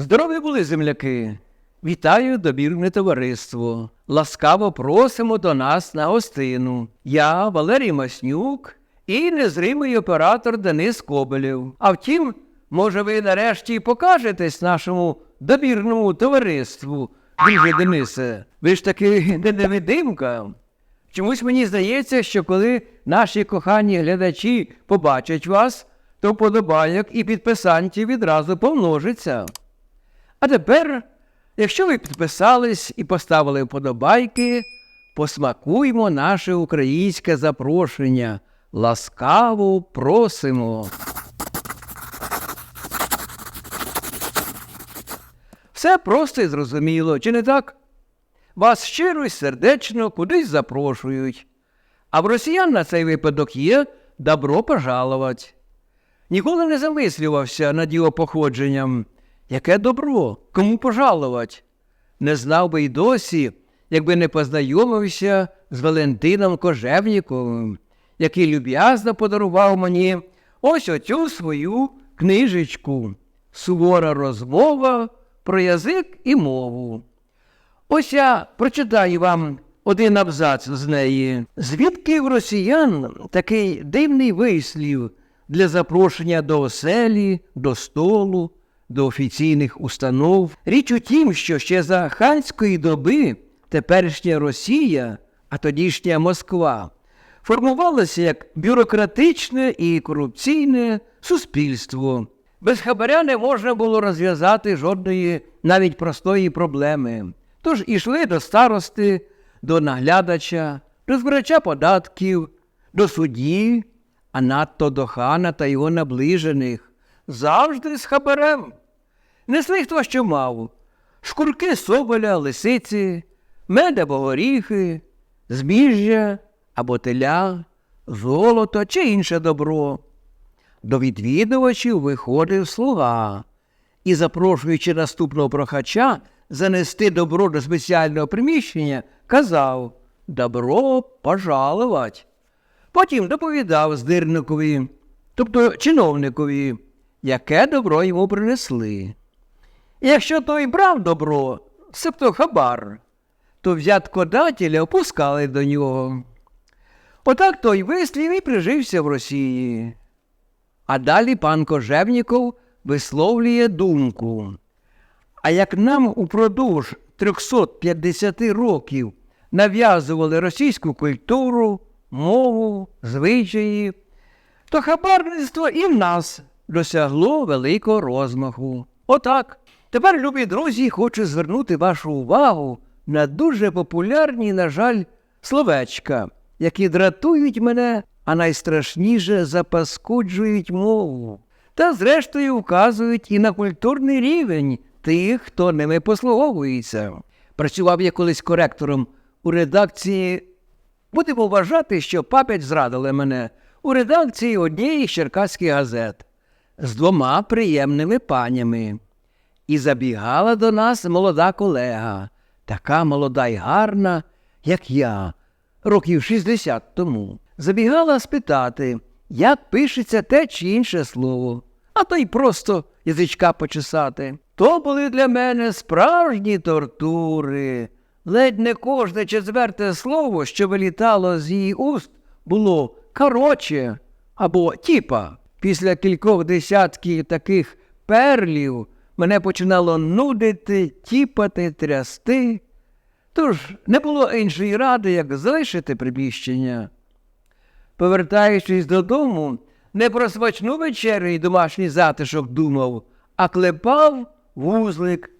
Здорові були земляки! Вітаю добірне товариство. Ласкаво просимо до нас на гостину. Я Валерій Маснюк і незримий оператор Денис Кобелєв. А втім, може, ви нарешті покажетесь нашому добірному товариству, друже Денисе. Ви ж таки не невидимка. Чомусь мені здається, що коли наші кохані глядачі побачать вас, то вподобайок і підписантів відразу помножиться. А тепер, якщо ви підписались і поставили вподобайки, посмакуймо наше українське запрошення. Ласкаво просимо. Все просто і зрозуміло, чи не так? Вас щиро і сердечно кудись запрошують. А в росіян на цей випадок є добро пожаловать. Ніколи не замислювався над його походженням. Яке добро? Кому пожаловать? Не знав би й досі, якби не познайомився з Валентином Кожевніковим, який люб'язно подарував мені ось оцю свою книжечку Сувора розмова про язик і мову. Ось я прочитаю вам один абзац з неї. Звідки в росіян такий дивний вислів для запрошення до оселі, до столу, до офіційних установ? Річ у тім, що ще за ханської доби теперішня Росія, а тодішня Москва, формувалася як бюрократичне і корупційне суспільство. Без хабаря не можна було розв'язати жодної навіть простої проблеми. Тож ішли до старости, до наглядача, до збирача податків, до судді, а надто до хана та його наближених, завжди з хабарем. Несли хто що мав шкурки соболя, лисиці, мед або горіхи, збіжжя або теля, золото чи інше добро. До відвідувачів виходив слуга і, запрошуючи наступного прохача занести добро до спеціального приміщення, казав Добро пожаловать. Потім доповідав здирникові, тобто чиновникові, яке добро йому принесли. Якщо той брав добро, себто хабар, то взяткодателя опускали до нього. Отак той вислів і прижився в Росії. А далі пан Кожевніков висловлює думку. А як нам упродовж 350 років нав'язували російську культуру, мову, звичаї, то хабарництво і в нас досягло великого розмаху. Отак. Тепер, любі друзі, хочу звернути вашу увагу на дуже популярні, на жаль, словечка, які дратують мене, а найстрашніше запаскуджують мову. Та, зрештою, вказують і на культурний рівень тих, хто ними послуговується. Працював я колись коректором у редакції. Будемо вважати, що папять зрадили мене у редакції однієї з черкаських газет з двома приємними панями. І забігала до нас молода колега, така молода й гарна, як я, років 60 тому. Забігала спитати, як пишеться те чи інше слово, а то й просто язичка почесати. То були для мене справжні тортури. Ледь не кожне четверте слово, що вилітало з її уст, було короче або тіпа. Після кількох десятків таких перлів мене починало нудити, тіпати, трясти. Тож не було іншої ради, як залишити приміщення. Повертаючись додому, не про смачну вечерю і домашній затишок думав, а клепав вузлик,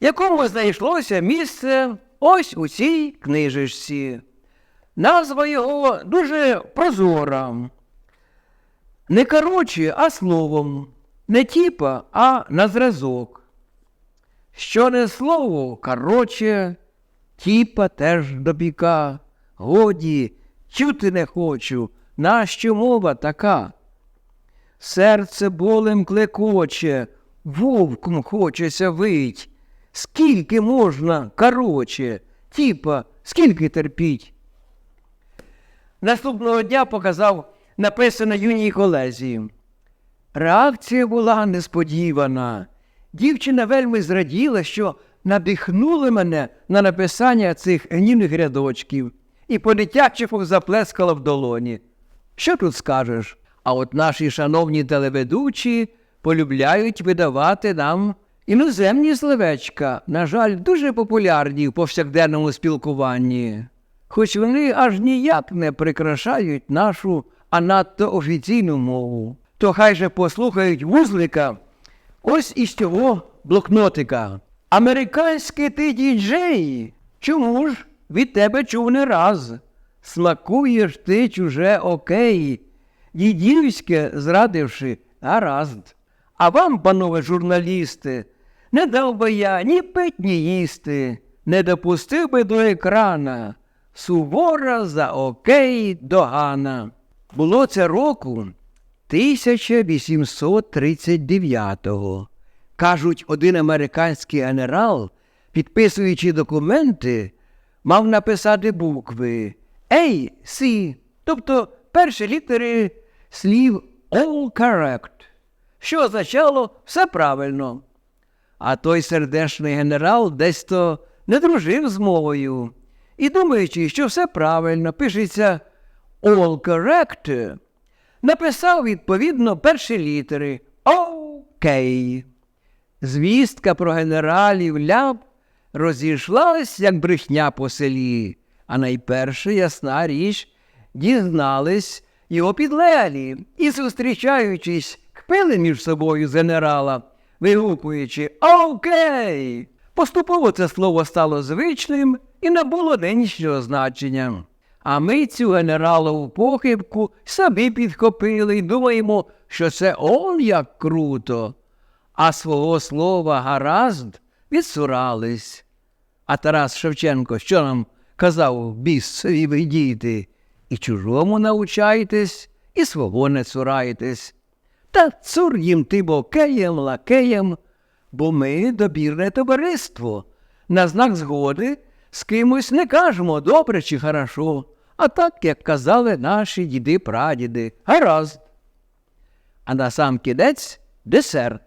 якому знайшлося місце ось у цій книжечці. Назва його дуже прозора. Не короче, а словом, не тіпа, а на зразок. Що не слово, короче, тіпа теж допіка. Годі, чути не хочу, нащо мова така? Серце болем клекоче, вовком хочеться вить. Скільки можна, короче, тіпа, скільки терпіть? Наступного дня показав написане юній колезі. Реакція була несподівана. Дівчина вельми зраділа, що надихнули мене на написання цих гнівних рядочків і по-дитячому заплескала в долоні. Що тут скажеш? А от наші шановні телеведучі полюбляють видавати нам іноземні словечка, на жаль, дуже популярні в повсякденному спілкуванні, хоч вони аж ніяк не прикрашають нашу, а надто офіційну мову. То хай же послухають вузлика ось із цього блокнотика. Американський ти діджей, чому ж від тебе чув не раз? Смакуєш ти чуже окей, дідівське зрадивши, гаразд. А вам, панове журналісти, не дав би я ні пить, ні їсти, не допустив би до екрана. Сувора за окей догана. Було це року 1839-го. Кажуть, один американський генерал, підписуючи документи, мав написати букви A, C, тобто перші літери слів all correct, що означало все правильно. А той сердешний генерал десь то не дружив з мовою. І думаючи, що все правильно, пишеться all correct, написав відповідно перші літери Окей. Звістка про генералів ляп розійшлась, як брехня по селі, а найперше, ясна річ, дізнались його підлеглі і, зустрічаючись, кпили між собою з генерала, вигукуючи Окей. Поступово це слово стало звичним і набуло нинішнього значення. А ми цю генералову похибку самі підхопили і думаємо, що це он як круто, а свого слова гаразд відсурались. А Тарас Шевченко, що нам казав бісові ви діти, і чужому научайтесь, і свого не цурайтесь. Та цур їм ти бокеєм, лакеєм, бо ми добірне товариство. На знак згоди з кимось не кажемо добре чи хорошо, а так, як казали наші діди прадіди, гаразд. А на сам кінець десерт,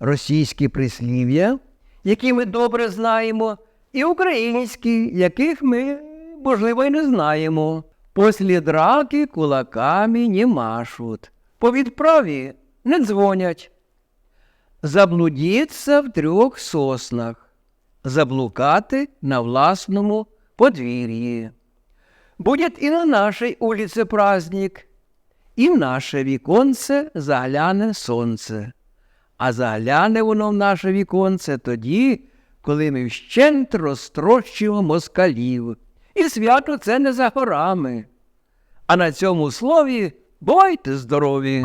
російські прислів'я, які ми добре знаємо, і українські, яких ми, можливо, й не знаємо. Послі драки кулаками не машуть, по відправі не дзвонять. Заблудіться в трьох соснах, заблукати на власному подвір'ї. Будет і на нашій улице праздник, і в наше віконце загляне сонце. А загляне воно в наше віконце тоді, коли ми вщент розтрощимо москалів. І свято це не за горами. А на цьому слові бувайте здорові!